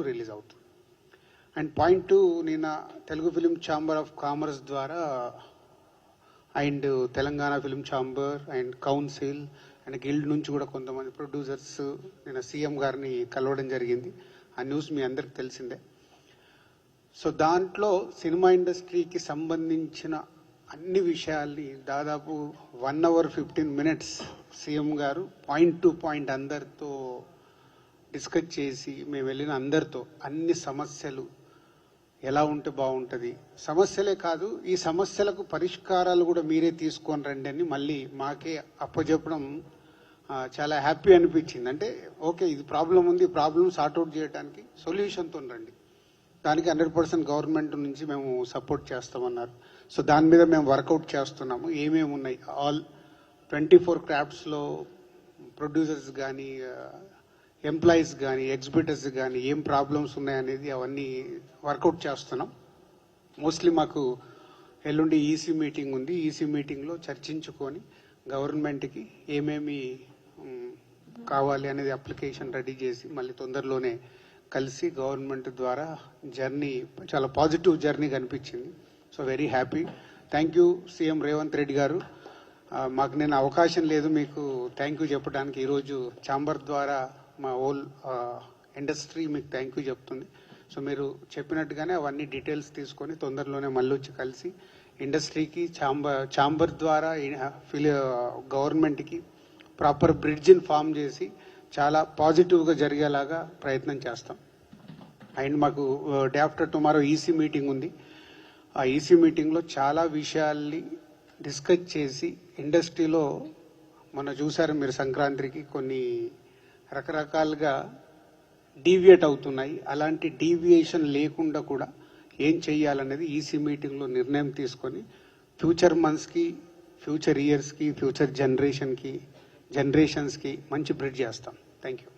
Release అవుతుంది. And point two నిన్న Telugu film chamber of commerce ద్వారా and Telangana film chamber and council and guild నుంచి కూడా కొంతమంది ప్రొడ్యూసర్స్ నిన్న సీఎం గారిని కలవడం జరిగింది. ఆ న్యూస్ మీ అందరికి తెలిసిందే. సో దాంట్లో సినిమా ఇండస్ట్రీకి సంబంధించిన అన్ని విషయాల్ని దాదాపు one hour fifteen minutes CM గారు పాయింట్ టు పాయింట్ అందరితో డిస్కస్ చేసి మేము వెళ్ళిన అందరితో అన్ని సమస్యలు ఎలా ఉంటే బాగుంటుంది. సమస్యలే కాదు ఈ సమస్యలకు పరిష్కారాలు కూడా మీరే తీసుకొని రండి అని మళ్ళీ మాకే అప్పచెప్పడం చాలా హ్యాపీ అనిపించింది. అంటే ఓకే ఇది ప్రాబ్లం ఉంది ప్రాబ్లం సార్ట్అవుట్ చేయడానికి సొల్యూషన్తో రండి. దానికి హండ్రెడ్ పర్సెంట్ గవర్నమెంట్ నుంచి మేము సపోర్ట్ చేస్తామన్నారు. సో దాని మీద మేము వర్కౌట్ చేస్తున్నాము. ఏమేమి ఉన్నాయి ఆల్ ట్వంటీ ఫోర్ క్రాఫ్ట్స్లో ప్రొడ్యూసర్స్ కానీ ఎంప్లాయీస్ కానీ ఎగ్జిబిటర్స్ కానీ ఏం ప్రాబ్లమ్స్ ఉన్నాయనేది అవన్నీ వర్కౌట్ చేస్తున్నాం. మోస్ట్లీ మాకు ఎల్లుండి ఈసీ మీటింగ్ ఉంది. ఈసీ మీటింగ్లో చర్చించుకొని గవర్నమెంట్కి ఏమేమి కావాలి అనేది అప్లికేషన్ రెడీ చేసి మళ్ళీ తొందరలోనే కలిసి గవర్నమెంట్ ద్వారా జర్నీ చాలా పాజిటివ్ జర్నీ కనిపించింది. So very happy. Thank you CM Revanth Reddy గారు. మాకు నేను అవకాశం లేదు మీకు థ్యాంక్ యూ చెప్పడానికి. ఈరోజు ఛాంబర్ ద్వారా మా హోల్ ఇండస్ట్రీ మీకు థ్యాంక్ యూ చెప్తుంది. సో మీరు చెప్పినట్టుగానే అవన్నీ డీటెయిల్స్ తీసుకొని తొందరలోనే మళ్ళీ వచ్చి కలిసి ఇండస్ట్రీకి ఛాంబర్ ఛాంబర్ ద్వారా ఫిలి గవర్నమెంట్కి ప్రాపర్ బ్రిడ్జ్ని ఫామ్ చేసి చాలా పాజిటివ్గా జరిగేలాగా ప్రయత్నం చేస్తాం. అండ్ మాకు day after tomorrow EC meeting ఉంది. ఆ ఈసీ మీటింగ్లో చాలా విషయాల్ని డిస్కస్ చేసి ఇండస్ట్రీలో మొన్న చూసారు మీరు సంక్రాంతికి కొన్ని రకరకాలుగా డీవియేట్ అవుతున్నాయి. అలాంటి డీవియేషన్ లేకుండా కూడా ఏం చెయ్యాలనేది ఈసీ మీటింగ్లో నిర్ణయం తీసుకొని ఫ్యూచర్ మంత్స్కి ఫ్యూచర్ ఇయర్స్కి ఫ్యూచర్ జనరేషన్కి జనరేషన్స్కి మంచి బ్రిడ్జ్ చేస్తాం. Thank you